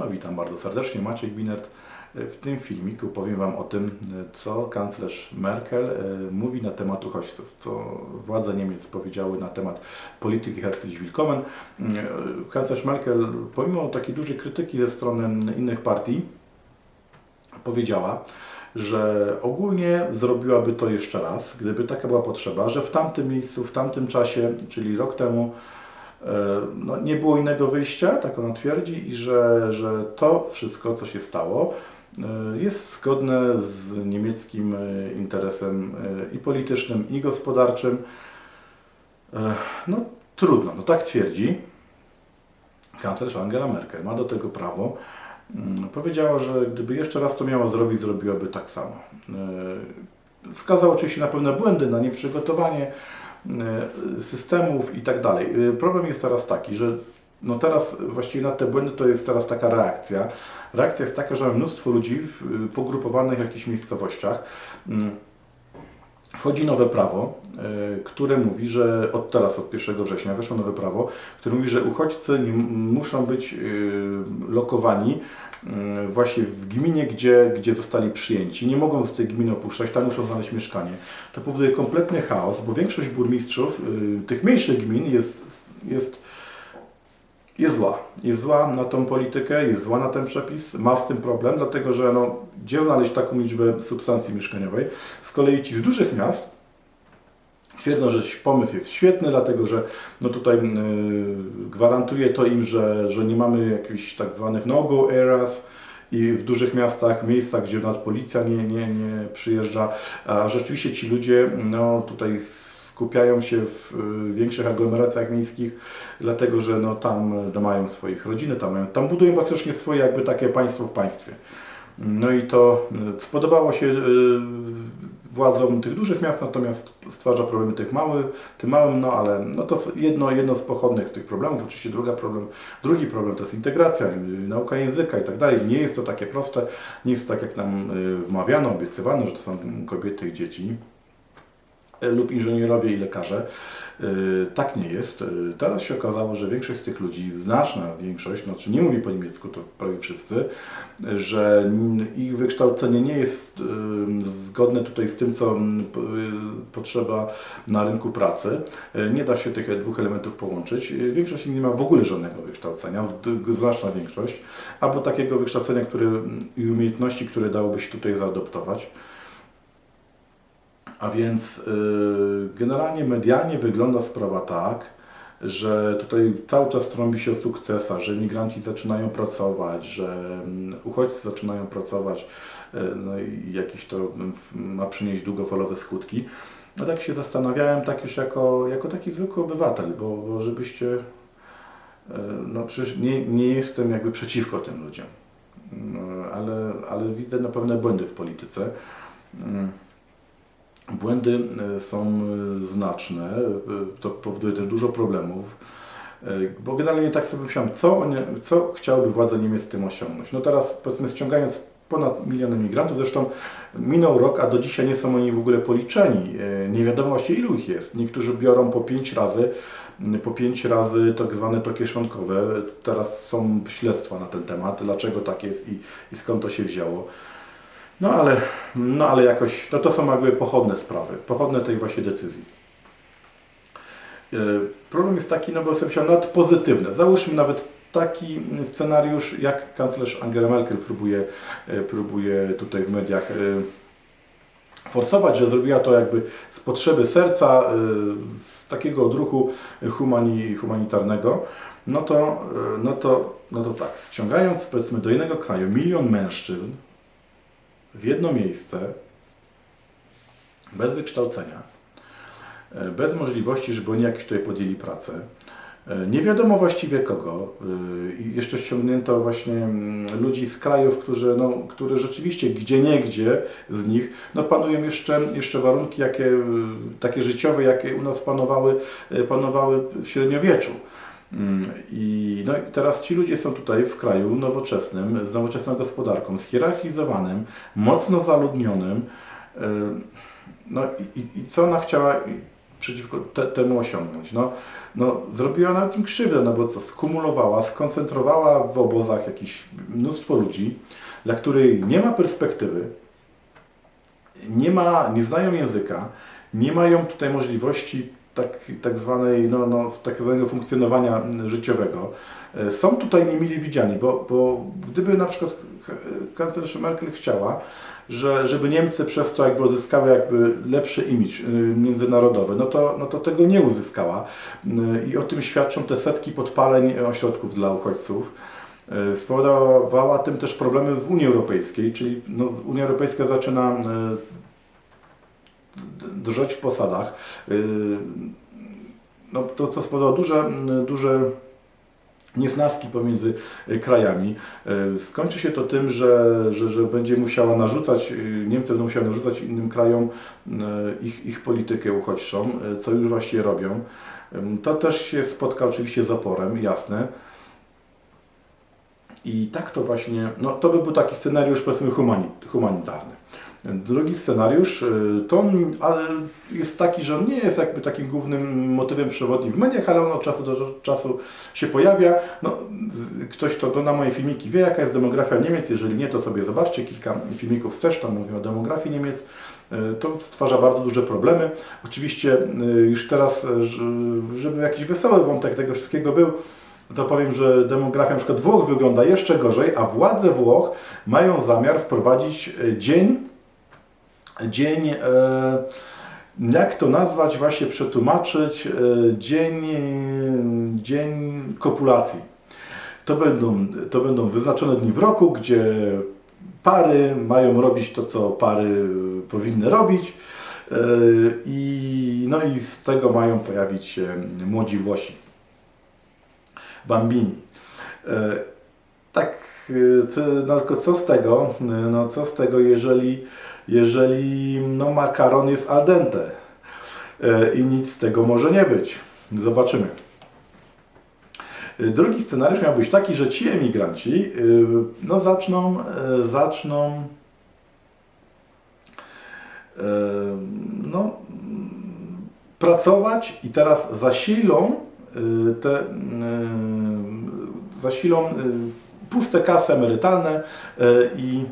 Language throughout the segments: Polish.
No witam bardzo serdecznie, Maciek Binert. W tym filmiku powiem Wam o tym, co kanclerz Merkel e, mówi na temat uchodźców, co władze Niemiec powiedziały na temat polityki Herzlich Willkommen. E, Kanclerz Merkel, pomimo takiej dużej krytyki ze strony innych partii, powiedziała, że ogólnie zrobiłaby to jeszcze raz, gdyby taka była potrzeba, że w tamtym miejscu, w tamtym czasie, czyli rok temu, no, nie było innego wyjścia, tak ona twierdzi, i że, że to wszystko, co się stało, e, jest zgodne z niemieckim e, interesem i politycznym, i gospodarczym. No trudno, no tak twierdzi kanclerz Angela Merkel. Ma do tego prawo. Mm, powiedziała, że gdyby jeszcze raz to miała zrobić, zrobiłaby tak samo. Wskazał oczywiście na pewne błędy, na nieprzygotowanie, E, systemów i tak dalej. E, problem jest teraz taki, że no teraz właściwie na te błędy to jest teraz taka reakcja. Reakcja jest taka, że mamy mnóstwo ludzi pogrupowanych w jakichś miejscowościach. Wchodzi nowe prawo, e, które mówi, że od teraz, od 1 września weszło nowe prawo, które mówi, że uchodźcy nie muszą być lokowani Mm, właśnie w gminie, gdzie, gdzie zostali przyjęci. Nie mogą z tej gminy opuszczać, tam muszą znaleźć mieszkanie. To powoduje kompletny chaos, bo większość burmistrzów tych mniejszych gmin jest, jest, jest zła. Jest zła na tą politykę, jest zła na ten przepis, ma z tym problem, dlatego że no, gdzie znaleźć taką liczbę substancji mieszkaniowej? Z kolei ci z dużych miast Twierdzą, że pomysł jest świetny, dlatego że no tutaj yy, gwarantuje to im, że, że nie mamy jakichś tak zwanych no-go areas i w dużych miastach, miejscach, gdzie nawet policja nie, nie, nie przyjeżdża, a rzeczywiście ci ludzie no, tutaj skupiają się w y, większych aglomeracjach miejskich, dlatego że no, tam no, mają swoich rodziny, tam, mają, tam budują praktycznie swoje jakby takie państwo w państwie. No i to y, spodobało się y, władzom tych dużych miast, natomiast stwarza problemy tych małych, tym małym, no ale no to jedno, jedno z pochodnych z tych problemów. Oczywiście druga problem, drugi problem to jest integracja, nauka języka i tak dalej. Nie jest to takie proste, nie jest to tak jak nam wmawiano, obiecywano, że to są kobiety i dzieci lub inżynierowie i lekarze. Y, tak nie jest. Y, teraz się okazało, że większość z tych ludzi, znaczna większość, znaczy nie mówi po niemiecku, to prawie wszyscy, że ich wykształcenie nie jest y, zgodne tutaj z tym, co potrzeba na rynku pracy. Nie da się tych dwóch elementów połączyć. Większość nie ma w ogóle żadnego wykształcenia, znaczna większość, albo takiego wykształcenia które, i umiejętności, które dałoby się tutaj zaadoptować. A więc yy, generalnie medialnie wygląda sprawa tak, że tutaj cały czas trąbi się o sukcesach, że migranci zaczynają pracować, że mm, uchodźcy zaczynają pracować, yy, no i jakieś to mm, ma przynieść długofalowe skutki. No tak się zastanawiałem, tak już jako, jako taki zwykły obywatel, bo, bo żebyście, yy, no przecież nie, nie jestem jakby przeciwko tym ludziom, no, ale, ale widzę na pewne błędy w polityce. Błędy e, są e, znaczne, e, to powoduje też dużo problemów, bo generalnie tak sobie myślałem, co, oni, co chciałyby władze Niemiec tym osiągnąć. No teraz powiedzmy ściągając ponad milion imigrantów, zresztą minął rok, a do dzisiaj nie są oni w ogóle policzeni. Nie wiadomo właśnie ilu ich jest. Niektórzy biorą po pięć razy, po pięć razy tak zwane to kieszonkowe. Teraz są śledztwa na ten temat, dlaczego tak jest i, i skąd to się wzięło. No ale, no ale jakoś, no to są jakby pochodne sprawy, pochodne tej właśnie decyzji. E, problem jest taki, no bo sobie myślałem, nawet pozytywne. Załóżmy nawet taki scenariusz, jak kanclerz Angela Merkel próbuje, e, próbuje tutaj w mediach e, forsować, że zrobiła to jakby z potrzeby serca, z takiego odruchu humani, humanitarnego, no to, no, to, no to tak, ściągając powiedzmy do innego kraju milion mężczyzn, w jedno miejsce, bez wykształcenia, e, bez możliwości, żeby oni jakieś tutaj podjęli pracę. E, nie wiadomo właściwie kogo. E, jeszcze ściągnięto właśnie mm, ludzi z krajów, którzy, no, które rzeczywiście gdzie niegdzie z nich no, panują jeszcze, jeszcze warunki jakie, takie życiowe, jakie u nas panowały, panowały w średniowieczu. Mm, I, no teraz ci ludzie są tutaj w kraju nowoczesnym, z nowoczesną gospodarką, schierarchizowanym, mocno zaludnionym. No i, i co ona chciała, przeciwko te, temu osiągnąć. No, no, zrobiła nawet im krzywdę, no bo co, skumulowała, skoncentrowała w obozach jakieś mnóstwo ludzi, dla których nie ma perspektywy, nie, ma, nie znają języka, nie mają tutaj możliwości tak, tak, zwanej, no, no, tak zwanego funkcjonowania życiowego. E, są tutaj niemili widziani, bo, bo gdyby na przykład kanclerz Merkel chciała, że, żeby Niemcy przez to jakby uzyskały jakby lepszy imidż y, międzynarodowy, no to, no to tego nie uzyskała. I o tym świadczą te setki podpaleń ośrodków dla uchodźców. Spowodowała tym też problemy w Unii Europejskiej, czyli no, Unia Europejska zaczyna drżeć w posadach. No, to co spowodowało duże, duże niesnaski pomiędzy krajami. E, skończy się to tym, że, że, że będzie musiała narzucać, e, Niemcy będą musiały narzucać innym krajom ich, ich politykę uchodźczą, co już właśnie robią. To też się spotka oczywiście z oporem, jasne. I tak to właśnie, no to by był taki scenariusz powiedzmy humanitarny. Drugi scenariusz y, to jest taki, że on nie jest jakby takim głównym motywem przewodnim w mediach, ale on od czasu do czasu się pojawia. No, ktoś, kto ogląda moje filmiki, wie jaka jest demografia Niemiec. Jeżeli nie, to sobie zobaczcie kilka filmików też, tam mówię o demografii Niemiec. Y, to stwarza bardzo duże problemy. Oczywiście y, już teraz, żeby jakiś wesoły wątek tego wszystkiego był, to powiem, że demografia np. Włoch wygląda jeszcze gorzej, a władze Włoch mają zamiar wprowadzić dzień dzień, e, jak to nazwać, właśnie przetłumaczyć, e, dzień, dzień kopulacji. To będą, to będą wyznaczone dni w roku, gdzie pary mają robić to, co pary powinny robić. E, I, no i z tego mają pojawić się młodzi Włosi. Bambini. Tak, no, co z tego? No, co z tego, jeżeli jeżeli no, makaron jest al dente e, i nic z tego może nie być. Zobaczymy. E, drugi scenariusz miał być taki, że ci emigranci e, no, zaczną, zaczną no, pracować i teraz zasilą te zasilą puste kasy emerytalne i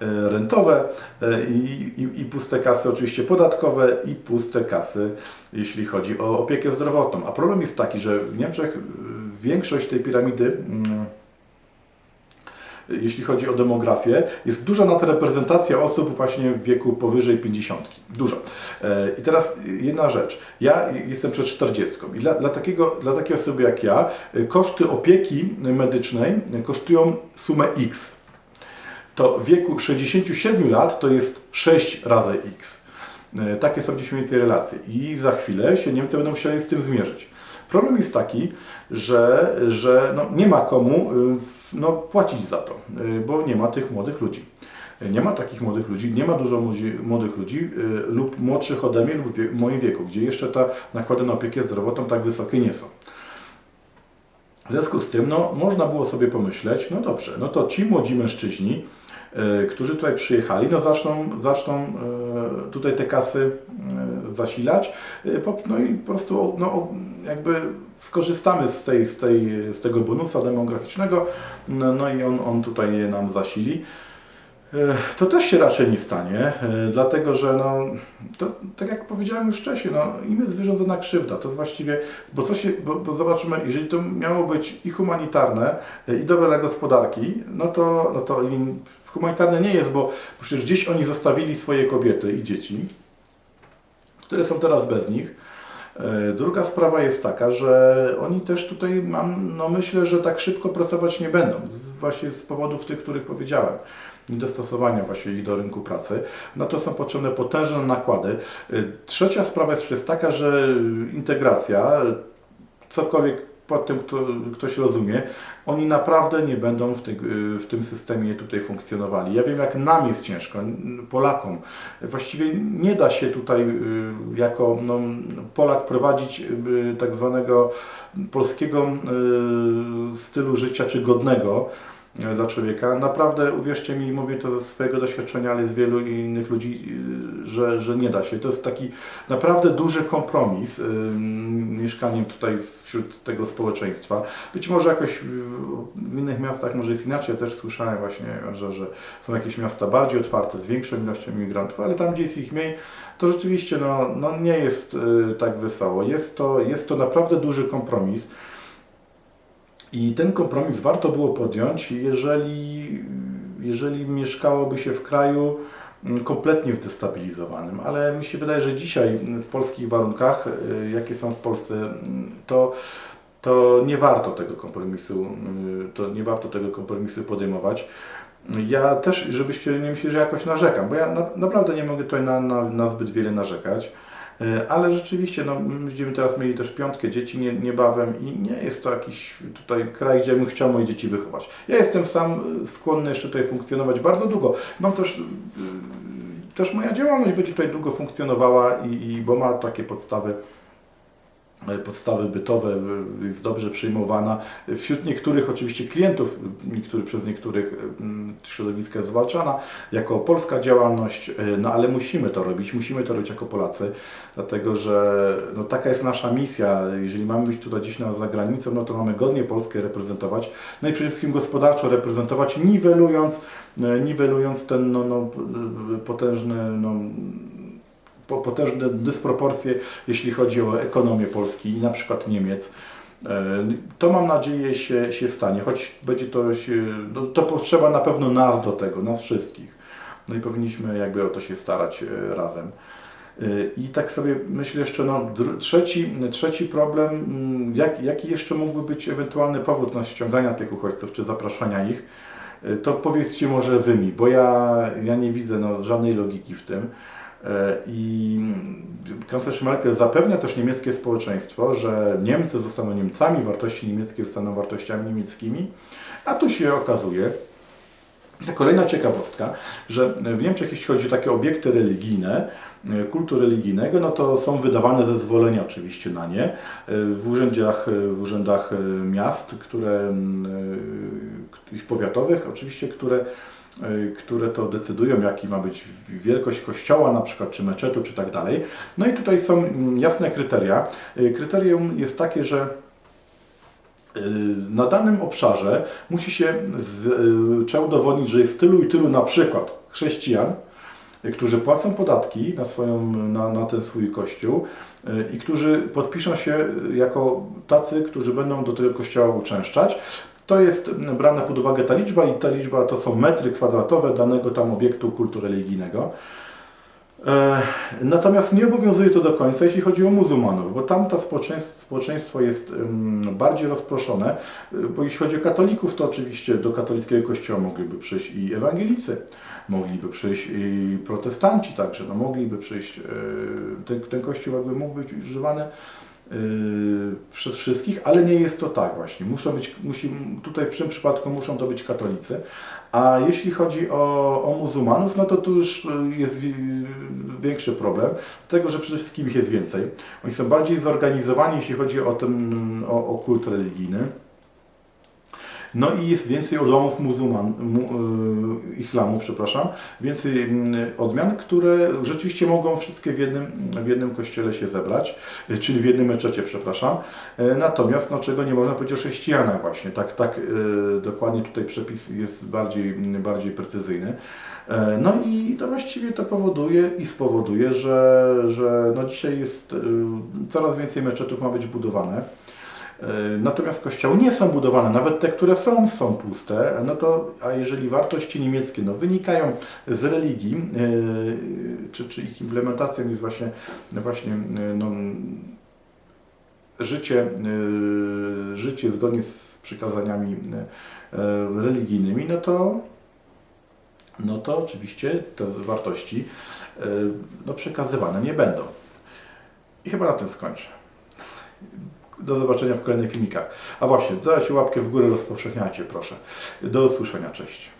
rentowe e, i, i, i, puste kasy oczywiście podatkowe i puste kasy, jeśli chodzi o opiekę zdrowotną. A problem jest taki, że w Niemczech większość tej piramidy mm, jeśli chodzi o demografię, jest duża nadreprezentacja osób właśnie w wieku powyżej 50. Duża. E, I teraz jedna rzecz. Ja jestem przed 40 i dla, dla, takiego, dla takiej osoby jak ja koszty opieki medycznej kosztują sumę X to w wieku 67 lat to jest 6 razy x. E, takie są gdzieś mniej więcej relacje i za chwilę się Niemcy będą musieli z tym zmierzyć. Problem jest taki, że, że no nie ma komu y, no, płacić za to, y, bo nie ma tych młodych ludzi. Nie ma takich młodych ludzi, nie ma dużo młodych ludzi y, lub młodszych ode mnie lub w moim wieku, gdzie jeszcze te nakłady na opiekę zdrowotną tak wysokie nie są. W związku z tym no, można było sobie pomyśleć, no dobrze, no to ci młodzi mężczyźni, którzy tutaj przyjechali, no zaczną, zaczną e, tutaj te kasy e, zasilać, no i po prostu no, jakby skorzystamy z, tej, z, tej, z tego bonusa demograficznego, no, no i on, on tutaj nam zasili. To też się raczej nie stanie, dlatego że no, to, tak jak powiedziałem już wcześniej, no, im jest wyrządzona krzywda, to właściwie, bo, co się, bo, bo zobaczymy, jeżeli to miało być i humanitarne, i dobre dla gospodarki, no to, no to humanitarne nie jest, bo przecież gdzieś oni zostawili swoje kobiety i dzieci, które są teraz bez nich. E, druga sprawa jest taka, że oni też tutaj, mam, no myślę, że tak szybko pracować nie będą, właśnie z powodów tych, których powiedziałem niedostosowania właśnie ich do rynku pracy, no to są potrzebne potężne nakłady. E, trzecia sprawa jest taka, że integracja, cokolwiek pod tym kto, ktoś rozumie, oni naprawdę nie będą w, tej, w, tym systemie tutaj funkcjonowali. Ja wiem, jak nam jest ciężko, Polakom. Właściwie nie da się tutaj y, jako no, Polak prowadzić y, tak zwanego polskiego y, stylu życia czy godnego dla człowieka. Naprawdę, uwierzcie mi, mówię to ze swojego doświadczenia, ale z wielu innych ludzi, y, że, że nie da się. To jest taki naprawdę duży kompromis y, mieszkaniem tutaj wśród tego społeczeństwa. Być może jakoś w innych miastach może jest inaczej. Ja też słyszałem właśnie, że, że są jakieś miasta bardziej otwarte, z większą ilością imigrantów, ale tam, gdzie jest ich mniej, to rzeczywiście no, no nie jest tak wesoło. Jest to, jest to naprawdę duży kompromis. I ten kompromis warto było podjąć, jeżeli, jeżeli mieszkałoby się w kraju mm, kompletnie zdestabilizowanym. Ale mi się wydaje, że dzisiaj w polskich warunkach, y, jakie są w Polsce, mm, to, to nie warto tego kompromisu, y, to nie warto tego kompromisu podejmować. Ja też, żebyście nie myśleli, że jakoś narzekam, bo ja na, naprawdę nie mogę tutaj na, na, na zbyt wiele narzekać. E, ale rzeczywiście, no, będziemy teraz mieli też piątkę dzieci nie, niebawem i nie jest to jakiś tutaj kraj, gdzie bym chciał moje dzieci wychować. Ja jestem sam skłonny jeszcze tutaj funkcjonować bardzo długo. Mam też, y, też moja działalność będzie tutaj długo funkcjonowała i, i bo ma takie podstawy E, podstawy bytowe e, jest dobrze przyjmowana. Wśród niektórych oczywiście klientów, niektóry, przez niektórych e, środowiska jest zwalczana jako polska działalność, no ale musimy to robić, musimy to robić jako Polacy, dlatego że no, taka jest nasza misja. Jeżeli mamy być tutaj gdzieś na zagranicą, no to mamy godnie Polskę reprezentować, no i przede wszystkim gospodarczo reprezentować, niwelując, niwelując ten no, no, potężny no, potężne dysproporcje, jeśli chodzi o ekonomię Polski i na przykład Niemiec. E, to mam nadzieję się, się stanie, choć będzie to no, to potrzeba na pewno nas do tego, nas wszystkich. No i powinniśmy jakby o to się starać e, razem. E, I tak sobie myślę jeszcze, no, trzeci, trzeci problem, mm, jak, jaki jeszcze mógłby być ewentualny powód na ściągania tych uchodźców, czy zapraszania ich, to powiedzcie może wy mi, bo ja, ja nie widzę no, żadnej logiki w tym. E, I kanclerz Merkel zapewnia też niemieckie społeczeństwo, że Niemcy zostaną Niemcami, wartości niemieckie zostaną wartościami niemieckimi, a tu się okazuje, to kolejna ciekawostka, że w Niemczech, jeśli chodzi o takie obiekty religijne, e, kultu religijnego, no to są wydawane zezwolenia oczywiście na nie. E, w urzędach, w urzędach miast, które, powiatowych oczywiście, które które to decydują, jaki ma być wielkość kościoła na przykład, czy meczetu, czy tak dalej. No i tutaj są mm, jasne kryteria. Y, kryterium jest takie, że y, na danym obszarze musi się, trzeba udowodnić, że jest tylu i tylu na przykład chrześcijan, którzy płacą podatki na, swoją, na, na ten swój kościół i którzy podpiszą się jako tacy, którzy będą do tego kościoła uczęszczać. To jest brana pod uwagę ta liczba i ta liczba to są metry kwadratowe danego tam obiektu kultu religijnego. E, natomiast nie obowiązuje to do końca, jeśli chodzi o muzułmanów, bo tam to społeczeństwo jest bardziej rozproszone, bo jeśli chodzi o katolików, to oczywiście do katolickiego kościoła mogliby przyjść i ewangelicy, mogliby przyjść i protestanci także, no mogliby przyjść, e, ten, ten kościół jakby mógł być używany przez wszystkich, ale nie jest to tak właśnie. Muszą być, musi, tutaj w tym przypadku muszą to być katolicy. A jeśli chodzi o, o muzułmanów, no to tu już jest większy problem, dlatego że przede wszystkim ich jest więcej. Oni są bardziej zorganizowani, jeśli chodzi o ten o, o kult religijny. No i jest więcej odłamów muzułman, mu, y, islamu, przepraszam, więcej mm, odmian, które rzeczywiście mogą wszystkie w jednym, w jednym kościele się zebrać, y, czyli w jednym meczecie, przepraszam. Y, natomiast, no czego nie można powiedzieć o chrześcijanach właśnie, tak, tak dokładnie tutaj przepis jest bardziej, bardziej precyzyjny. No i to właściwie to powoduje i spowoduje, że, że no dzisiaj jest coraz więcej meczetów ma być budowane. E, natomiast kościoły nie są budowane, nawet te, które są, są puste. No to, a jeżeli wartości niemieckie no, wynikają z religii, yy, czy, czy ich implementacją jest właśnie, właśnie yy, no, życie, życie zgodnie z przykazaniami religijnymi, no to, no to oczywiście te wartości no, przekazywane nie będą. I chyba na tym skończę. Do zobaczenia w kolejnych filmikach. A właśnie, dajcie łapkę w górę, rozpowszechniajcie proszę. Do usłyszenia, cześć.